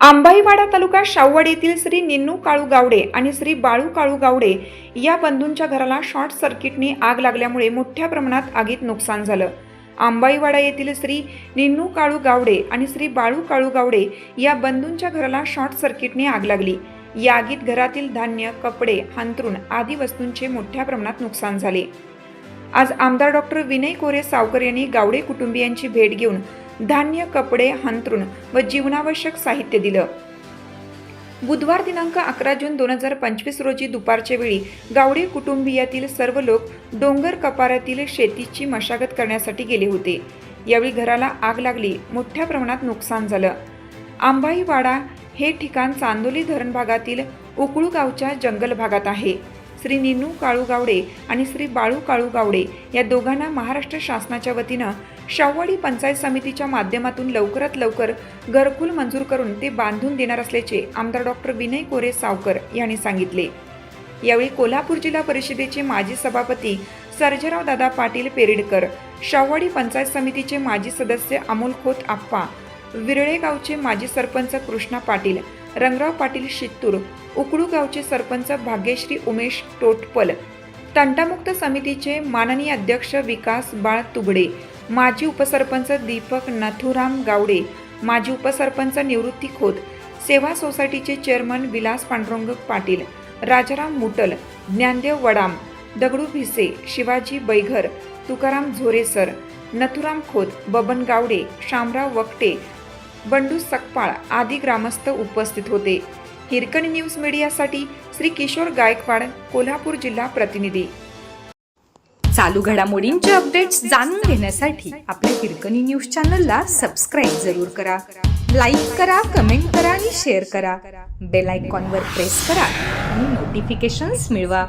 आंबाईवाडा तालुका शावड येथील श्री निन्नू काळू गावडे आणि श्री बाळू काळू गावडे या बंधूंच्या घराला शॉर्ट सर्किटने आग लागल्यामुळे मोठ्या प्रमाणात आगीत नुकसान झालं. आंबाईवाडा येथील श्री निन्नू काळू गावडे आणि श्री बाळू काळू गावडे या बंधूंच्या घराला शॉर्ट सर्किटने आग लागली. या आगीत घरातील धान्य कपडे हंतरुण आदी वस्तूंचे मोठ्या प्रमाणात नुकसान झाले. आज आमदार डॉक्टर विनय कोरे सावकर यांनी गावडे कुटुंबियांची भेट घेऊन धान्य कपडे हंतरुण व जीवनावश्यक साहित्य दिलं. बुधवार दिनांक अकरा जून दोन हजार पंचवीस रोजी दुपारच्या वेळी गावडे कुटुंबियातील सर्व लोक डोंगर कपारातील शेतीची मशागत करण्यासाठी गेले होते. यावेळी घराला आग लागली मोठ्या प्रमाणात नुकसान झालं. आंबाईवाडा हे ठिकाण चांदोली धरण भागातील उकळू गावच्या जंगल भागात आहे. श्री निनू काळू गावडे आणि श्री बाळू काळू गावडे या दोघांना महाराष्ट्र शासनाच्या वतीनं शाववाडी पंचायत समितीच्या माध्यमातून लवकरात लवकर घरकुल मंजूर करून ते बांधून देणार असल्याचे आमदार डॉक्टर विनय कोरे सावकर यांनी सांगितले. यावेळी कोल्हापूर जिल्हा परिषदेचे माजी सभापती सर्जराव दादा पाटील पेरेडकर शाववाडी पंचायत समितीचे माजी सदस्य अमोल खोत आप्पा विरळेगावचे माजी सरपंच कृष्णा पाटील रंगराव पाटील शित्तूर उकडू गावचे सरपंच भाग्यश्री उमेश टोटपल तंटामुक्त समितीचे माननीय अध्यक्ष विकास बाळ तुगडे माजी उपसरपंच दीपक नथुराम गावडे माजी उपसरपंच निवृत्ती खोत सेवा सोसायटीचे चेअरमन विलास पांडुरंग पाटील राजाराम मुटल ज्ञानदेव वडाम दगडू भिसे शिवाजी बैघर तुकाराम झोरेसर नथुराम खोत बबन गावडे शामराव वकटे बंडू सकपाळ आदी ग्रामस्थ उपस्थित होते. हिरकणी न्यूज मीडियासाठी श्री किशोर गायकवाड कोल्हापूर जिल्हा प्रतिनिधी. चालू घडामोडींचे अपडेट्स जाणून घेण्यासाठी आपल्या हिरकणी न्यूज चॅनलला सबस्क्राईब जरूर करा. लाईक करा कमेंट करा आणि शेअर करा. बेल आयकॉनवर प्रेस करा आणि नोटिफिकेशन्स मिळवा.